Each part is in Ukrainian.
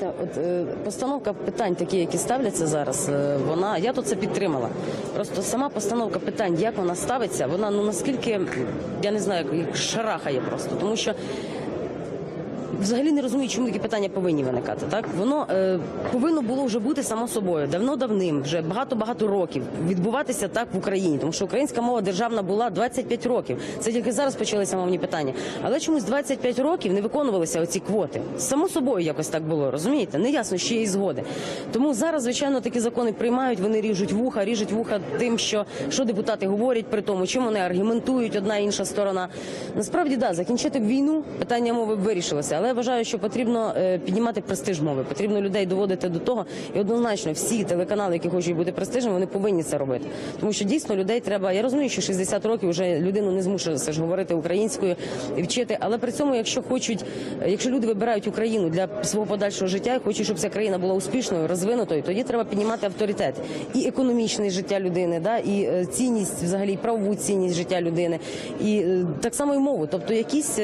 знаєте, от е, постановка питань, такі, які ставляться зараз, е, вона я тут це підтримала. Просто сама постановка питань, як вона ставиться, вона ну наскільки я не знаю, шарахає просто, тому що. Взагалі не розумію, чому такі питання повинні виникати. Так воно е, повинно було вже бути само собою давно давним, вже багато багато років відбуватися так в Україні, тому що українська мова державна була 25 років. Це тільки зараз почалися мовні питання. Але чомусь 25 років не виконувалися оці квоти. Само собою якось так було. Розумієте? Не ясно, ще є згоди. Тому зараз, звичайно, такі закони приймають. Вони ріжуть вуха, ріжуть вуха тим, що, що депутати говорять при тому, чим вони аргументують одна і інша сторона. Насправді, да, закінчити війну, питання мови вирішилося. Але я вважаю, що потрібно е, піднімати престиж мови, потрібно людей доводити до того. І однозначно всі телеканали, які хочуть бути престижними, вони повинні це робити. Тому що дійсно людей треба. Я розумію, що 60 років вже людину не змушує ж говорити українською і вчити. Але при цьому, якщо хочуть, якщо люди вибирають Україну для свого подальшого життя і хочуть, щоб ця країна була успішною, розвинутою, тоді треба піднімати авторитет і економічне життя людини, да і е, цінність, взагалі правову цінність життя людини, і е, так само і мову. Тобто якісь,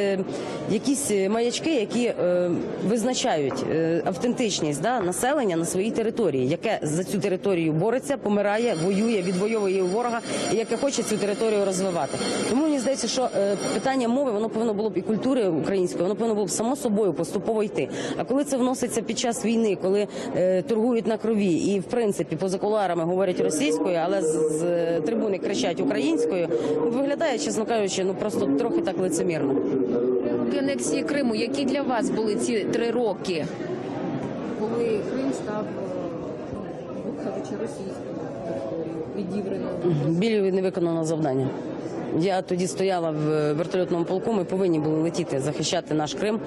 якісь маячки, які е, визначають е, автентичність да, населення на своїй території, яке за цю територію бореться, помирає, воює, відвоює ворога, і яке хоче цю територію розвивати. Тому мені здається, що е, питання мови воно повинно було б і культури української, воно повинно було б само собою поступово йти. А коли це вноситься під час війни, коли е, торгують на крові, і в принципі поза кулуарами говорять російською, але з, з е, трибуни кричать українською, виглядає, чесно кажучи, ну просто трохи так лицемірно. Роки анексії Криму. Які для вас були ці три роки? коли Крим став ну, кажучи, російською відібрано. Білі невиконане завдання. Я тоді стояла в вертольотному полку. Ми повинні були летіти захищати наш Крим.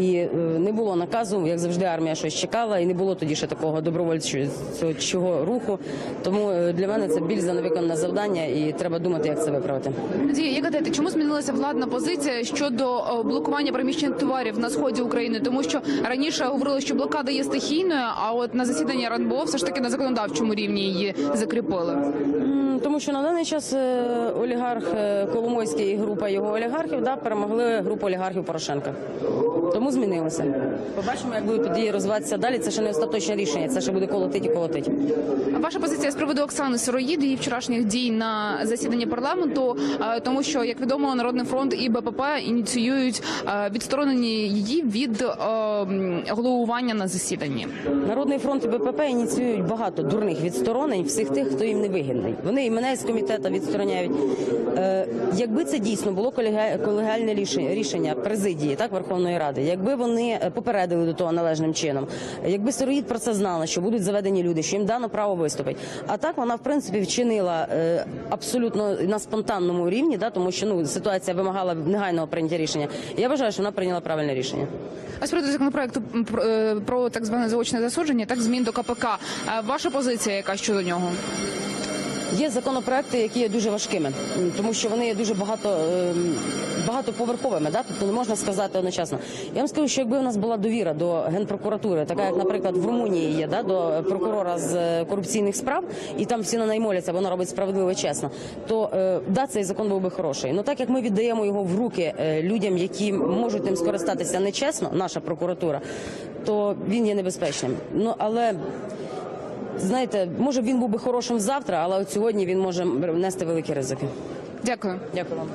І е, не було наказу, як завжди, армія щось чекала, і не було тоді ще такого добровольчого руху. Тому е, для мене це біль за невиконане завдання, і треба думати, як це виправити. Надія, як гадаєте, чому змінилася владна позиція щодо е, блокування переміщення товарів на сході України? Тому що раніше говорили, що блокада є стихійною, а от на засіданні РНБО все ж таки на законодавчому рівні її закріпили. Тому що на даний час олігарх Коломойський і група його олігархів да, перемогли групу олігархів Порошенка. Тому змінилося. Побачимо, як будуть події розвиватися далі. Це ще не остаточне рішення. Це ще буде колотить і колотить. А ваша позиція з приводу Оксани Сироїд, її вчорашніх дій на засіданні парламенту, е, тому що як відомо, народний фронт і БПП ініціюють е, відсторонення її від е, головування на засіданні. Народний фронт і БПП ініціюють багато дурних відсторонень всіх тих, хто їм не вигідний. Вони і мене з комітету відстороняють. Якби це дійсно було колегіальне рішення, рішення президії так Верховної Ради, якби вони е, попередили до того належним чином, якби Сироїд про це знала, що будуть заведені люди, що їм дано право виступити. А так вона в принципі вчинила е, абсолютно на спонтанному рівні, да, тому що ну ситуація вимагала негайного прийняття рішення. Я вважаю, що вона прийняла правильне рішення. А з приводу законопроекту про, е, про так зване заочне засудження, так змін до КПК. Ваша позиція яка щодо нього? Є законопроекти, які є дуже важкими, тому що вони є дуже багато ем, багатоповерховими. Да? Тобто не можна сказати одночасно. Я вам скажу, що якби у нас була довіра до генпрокуратури, така як, наприклад, в Румунії є да, до прокурора з е, корупційних справ, і там всі на неї моляться, вона робить справедливо і чесно. То е, да, цей закон був би хороший. Ну так як ми віддаємо його в руки е, людям, які можуть ним скористатися нечесно, наша прокуратура, то він є небезпечним. Ну але. Знаєте, може він був би хорошим завтра, але от сьогодні він може нести великі ризики. Дякую. Дякую вам.